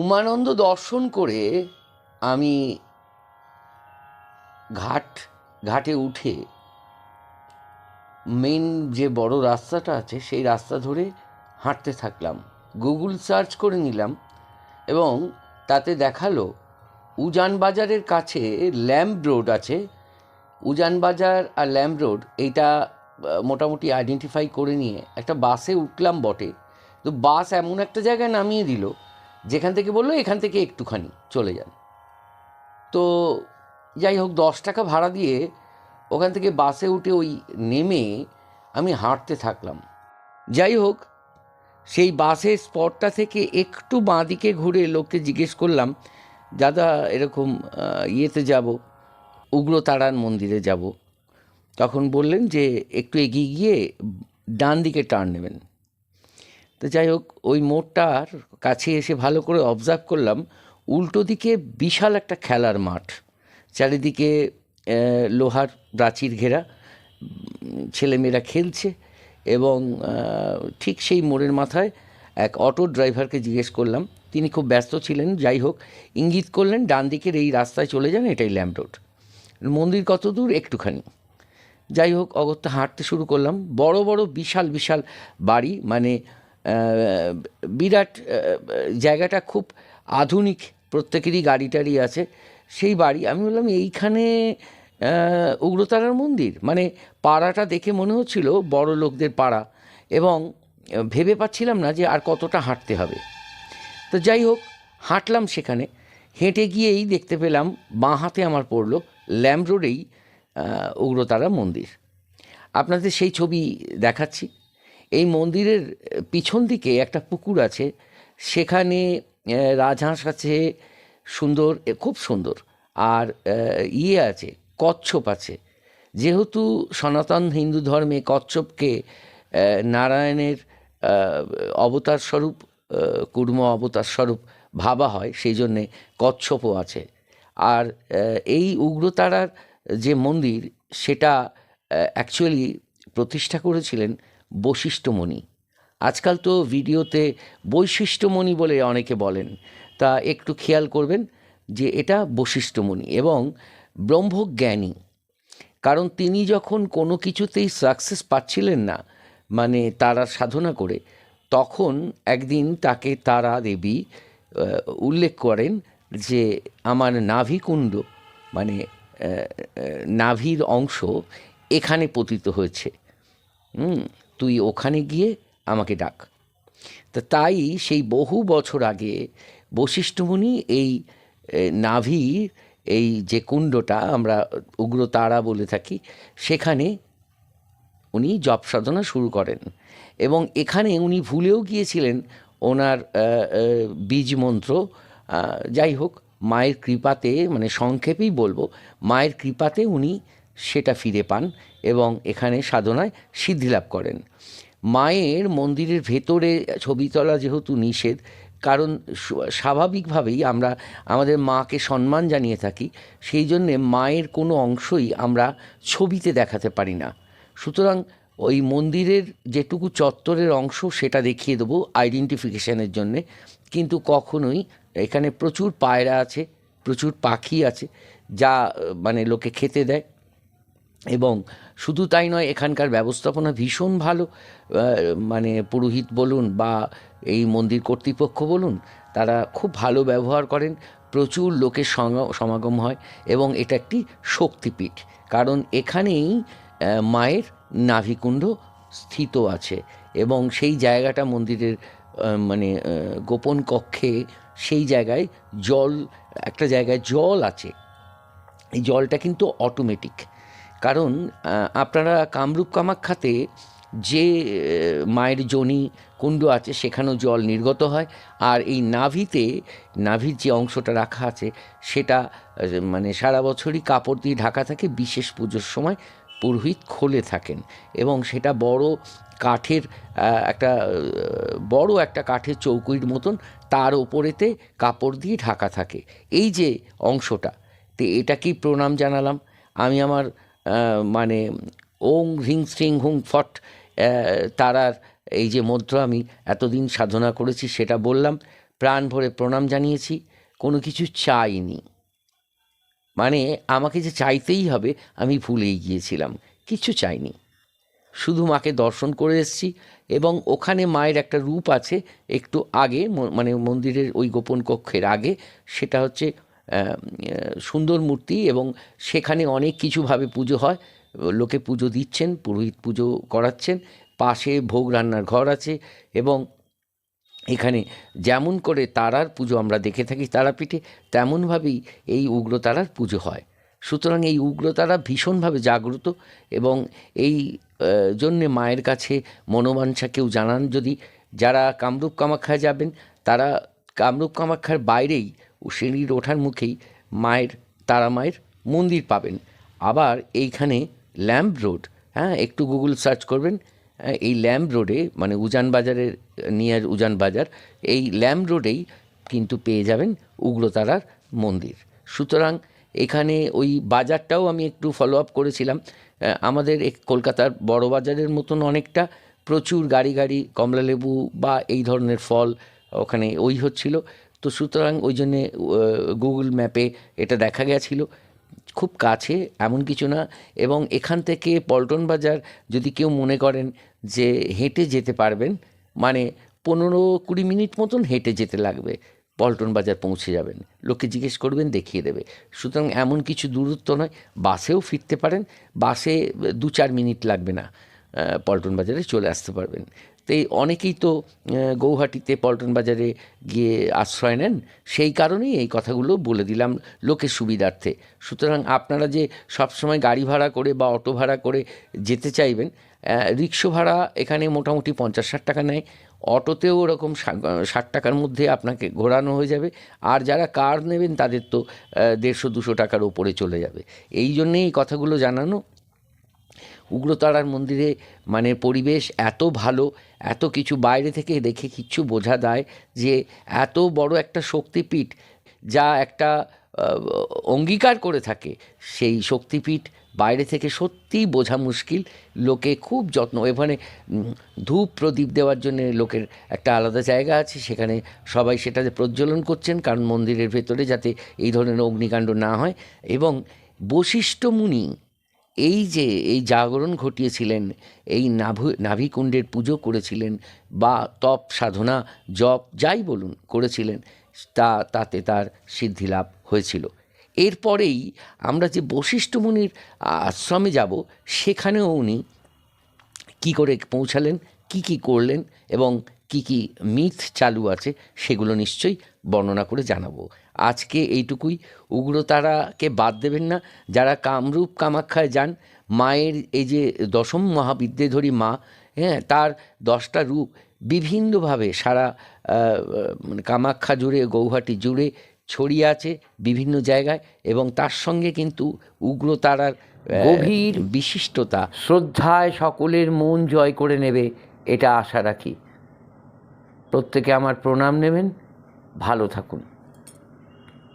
উমানন্দ দর্শন করে আমি ঘাট, ঘাটে উঠে মেন যে বড় রাস্তাটা আছে, সেই রাস্তা ধরে হাঁটতে থাকলাম। গুগল সার্চ করে নিলাম এবং তাতে দেখাল উজান বাজারের কাছে ল্যাম্প রোড আছে। উজান বাজার আর ল্যাম্প রোড এইটা মোটামুটি আইডেন্টিফাই করে নিয়ে একটা বাসে উঠলাম বটে। তো বাস এমন একটা জায়গায় নামিয়ে দিল যেখান থেকে বলল, এখান থেকে একটুখানি চলে যান। তো যাই হোক, দশ টাকা ভাড়া দিয়ে ওখান থেকে বাসে উঠে ওই নেমে আমি হাঁটতে থাকলাম। যাই হোক, সেই বাসের স্পটটা থেকে একটু বাঁদিকে ঘুরে লোককে জিজ্ঞেস করলাম, দাদা, এরকম ইয়েতে যাব, উগ্রতারার মন্দিরে যাব। তখন বললেন যে, একটু এগিয়ে গিয়ে ডান দিকে টার্ন নেবেন। তো যাই হোক, ওই মোড়টার কাছে এসে ভালো করে অবজার্ভ করলাম, উল্টো দিকে বিশাল একটা খেলার মাঠ। চারিদিকে লোহার প্রাচীর ঘেরা ছেলেমেয়েরা খেলছে এবং ঠিক সেই মোড়ের মাথায় এক অটো ড্রাইভারকে জিজ্ঞেস করলাম। তিনি খুব ব্যস্ত ছিলেন, যাই হোক, ইঙ্গিত করলেন, ডান দিকের এই রাস্তায় চলে যান, এটাই ল্যাম্প রোড। মন্দির কত দূর? একটুখানি। যাই হোক, অগত্যা হাঁটতে শুরু করলাম। বড় বড়, বিশাল বিশাল বাড়ি মানে বিরাট জায়গাটা খুব আধুনিক, প্রত্যেকেরই গাড়ি টাড়ি আছে। সেই বাড়ি, আমি বললাম, এইখানে উগ্রতারার মন্দির? মানে পাড়াটা দেখে মনে হচ্ছিল বড় লোকদের পাড়া এবং ভেবে পাচ্ছিলাম না যে আর কতটা হাঁটতে হবে। তো যাই হোক, হাঁটলাম সেখানে। হেঁটে গিয়েই দেখতে পেলাম, বাঁ হাতে আমার পড়ল ল্যাম্প রোডেই উগ্রতারা মন্দির। আপনাদের সেই ছবি দেখাচ্ছি। মন্দিরের পিছন দিকে একটা পুকুর আছে। সেখানে রাজহাঁস আছে, সুন্দর খুব সুন্দর। আর ইয়ে আছে, কচ্ছপ আছে। যেহেতু সনাতন হিন্দু ধর্মে কচ্ছপকে নারায়ণের অবতার স্বরূপ কুর্ম অবতার স্বরূপ ভাবা হয়, সেই জন্যে কচ্ছপও আছে। আর এই উগ্রতারার যে মন্দির, সেটা অ্যাকচুয়ালি প্রতিষ্ঠা করেছিলেন বশিষ্ঠমণি। আজকাল তো ভিডিওতে বৈশিষ্ট্যমণি বলে অনেকে বলেন। তা একটু খেয়াল করবেন যে এটা বশিষ্ঠমণি এবং ব্রহ্মজ্ঞানী। কারণ তিনি যখন কোনো কিছুতেই সাকসেস পাচ্ছিলেন না মানে তারা সাধনা করে, তখন একদিন তাকে তারা দেবী উল্লেখ করেন যে আমার নাভিকুণ্ড মানে নাভির অংশ এখানে পতিত হয়েছে। হুম? তুই ওখানে গিয়ে আমাকে ডাক। তা তাই সেই বহু বছর আগে বশিষ্ঠমুনি এই এ, নাভির এই যে কুণ্ডটা আমরা উগ্রতারা বলে থাকি সেখানে উনি জপ সাধনা শুরু করেন এবং এখানে উনি ভুলেও গিয়েছিলেন ওনার বীজ মন্ত্র। যাই হোক মায়ের কৃপাতে মানে সংক্ষেপেই বলব মায়ের কৃপাতে উনি সেটা ফিরে পান এবং এখানে সাধনায় সিদ্ধি লাভ করেন। মায়ের মন্দিরের ভেতরে ছবি তোলা যেহেতু নিষেধ, কারণ স্বাভাবিকভাবেই আমরা, আমাদের মাকে সম্মান জানিয়ে থাকি, সেই জন্যে মায়ের কোনো অংশই আমরা ছবিতে দেখাতে পারি না। সুতরাং ওই মন্দিরের যেটুকু চত্বরের অংশ সেটা দেখিয়ে দেবো আইডেন্টিফিকেশানের জন্যে। কিন্তু কখনোই এখানে প্রচুর পায়রা আছে, প্রচুর পাখি আছে, যা মানে লোকে খেতে দেয়। এবং শুধু তাই নয়, এখানকার ব্যবস্থাপনা ভীষণ ভালো। মানে পুরোহিত বলুন বা এই মন্দির কর্তৃপক্ষ বলুন, তারা খুব ভালো ব্যবহার করেন। প্রচুর লোকের সমাগম হয় এবং এটা একটি শক্তিপীঠ। কারণ এখানেই মায়ের নাভিকুণ্ড স্থিত আছে এবং সেই জায়গাটা মন্দিরের মানে গোপন কক্ষে সেই জায়গায় জল, একটা জায়গায় জল আছে। এই জলটা কিন্তু অটোমেটিক কারণ আপনারা কামরূপ কামাখ্যাতে যে মায়ের যোনি কুণ্ড আছে সেখানেও জল নির্গত হয়। আর এই নাভিতে, নাভির যে অংশটা রাখা আছে সেটা মানে সারা বছরই কাপড় দিয়ে ঢাকা থাকে, বিশেষ পুজোর সময় পুরোহিত খোলে থাকেন। এবং সেটা বড় কাঠের একটা বড় একটা কাঠের চৌকুইর মতন তার ওপরেতে কাপড় দিয়ে ঢাকা থাকে। এই যে অংশটা, তো এটাকেই প্রণাম জানালাম। আমি আমার মানে ওং হ্রিং শ্রিং হুং ফট তারার এই যে মন্ত্র আমি এতদিন সাধনা করেছি সেটা বললাম, প্রাণ ভরে প্রণাম জানিয়েছি, কোনো কিছু চাইনি। মানে আমাকে যে চাইতেই হবে, আমি ভুলেই গিয়েছিলাম, কিছু চাইনি। শুধু মাকে দর্শন করে এসেছি এবং ওখানে মায়ের একটা রূপ আছে, একটু আগে মানে মন্দিরের ওই গোপন কক্ষের আগে, সেটা হচ্ছে সুন্দর মূর্তি এবং সেখানে অনেক কিছুভাবে পুজো হয়। লোকে পুজো দিচ্ছেন, পুরোহিত পুজো করাচ্ছেন, পাশে ভোগ রান্নার ঘর আছে এবং এখানে যেমন করে তারার পুজো আমরা দেখে থাকি তারাপীঠে, তেমনভাবেই এই উগ্রতারার পুজো হয়। সুতরাং এই উগ্রতারা ভীষণভাবে জাগ্রত এবং এই জন্যে মায়ের কাছে মনোবাঞ্ছা কেউ জানান যদি, যারা কামরূপ কামাখ্যায় যাবেন, তারা কামরূপ কামাখ্যার বাইরেই সিঁড়ির ওঠার মুখেই মায়ের, তারা মায়ের মন্দির পাবেন। আবার এইখানে ল্যাম্প রোড হ্যাঁ একটু গুগল সার্চ করবেন এই ল্যাম্প রোডে মানে উজান বাজারের, নিয়ার উজান বাজার, এই ল্যাম্প রোডেই কিন্তু পেয়ে যাবেন উগ্রতারার মন্দির। সুতরাং এখানে ওই বাজারটাও আমি একটু ফলো আপ করেছিলাম। আমাদের কলকাতার বড় বাজারের মতন অনেকটা প্রচুর গাড়ি গাড়ি, কমলালেবু বা এই ধরনের ফল ওখানে ওই হচ্ছিল। তো সুতরাং ওই জন্যে গুগল ম্যাপে এটা দেখা গেছিল। খুব কাছে, এমন কিছু না। এবং এখান থেকে পল্টন বাজার যদি কেউ মনে করেন যে হেঁটে যেতে পারবেন মানে পনেরো কুড়ি মিনিট মতন হেঁটে যেতে লাগবে, পল্টন বাজার পৌঁছে যাবেন। লোককে জিজ্ঞেস করবেন, দেখিয়ে দেবে। সুতরাং এমন কিছু দূরত্ব নয়, বাসেও ফিরতে পারেন, বাসে দু চার মিনিট লাগবে না। পল্টন বাজারে চলে আসতে পারবেন। তো এই অনেকেই তো গৌহাটিতে পল্টন বাজারে গিয়ে আশ্রয় নেন, সেই কারণেই এই কথাগুলো বলে দিলাম লোকের সুবিধার্থে। সুতরাং আপনারা যে সবসময় গাড়ি ভাড়া করে বা অটো ভাড়া করে যেতে চাইবেন রিক্সো ভাড়া এখানে মোটামুটি পঞ্চাশ ষাট টাকা নেয়। অটোতেও ওরকম ষাট টাকার মধ্যে আপনাকে ঘোরানো হয়ে যাবে। আর যারা কার নেবেন তাদের তো দেড়শো দুশো টাকার ওপরে চলে যাবে। এই জন্যেই এই কথাগুলো জানানো। উগ্রতারার মন্দিরে মানে পরিবেশ এত ভালো, এত কিছু বাইরে থেকে দেখে কিচ্ছু বোঝা দেয় যে এত বড় একটা শক্তিপীঠ যা একটা অঙ্গীকার করে থাকে। সেই শক্তিপীঠ বাইরে থেকে সত্যিই বোঝা মুশকিল, লোকে খুব যত্ন, এখানে ধূপ প্রদীপ দেওয়ার জন্য লোকের একটা আলাদা জায়গা আছে, সেখানে সবাই সেটাতে প্রজ্বলন করছেন, কারণ মন্দিরের ভেতরে যাতে এই ধরনের অগ্নিকাণ্ড না হয়। এবং বশিষ্ঠ মুনি এই যে, এই জাগরণ ঘটিয়েছিলেন, এই নাভু, নাভিকুণ্ডের পুজো করেছিলেন বা তপ, সাধনা, জপ, যাই বলুন করেছিলেন, তা, তাতে তার সিদ্ধি লাভ হয়েছিল। এরপরেই আমরা যে বশিষ্ঠ মুনির আশ্রমে যাব, সেখানেও উনি কি করে পৌঁছালেন, কি কি করলেন এবং কি কি মিথ চালু আছে সেগুলো নিশ্চয়ই বর্ণনা করে জানাব। আজকে এইটুকুই। উগ্রতারাকে বাদ দেবেন না। যারা কামরূপ কামাখ্যায় যান মায়ের এই যে দশম মহাবিদ্যেধরী মা হ্যাঁ তার দশটা রূপ বিভিন্নভাবে সারা মানে কামাখ্যা জুড়ে গৌহাটি জুড়ে ছড়িয়ে আছে বিভিন্ন জায়গায় এবং তার সঙ্গে কিন্তু উগ্রতারার গভীর বিশিষ্টতা। শ্রদ্ধায় সকলের মন জয় করে নেবে এটা আশা রাখি। প্রত্যেকে আমার প্রণাম নেবেন। ভালো থাকুন।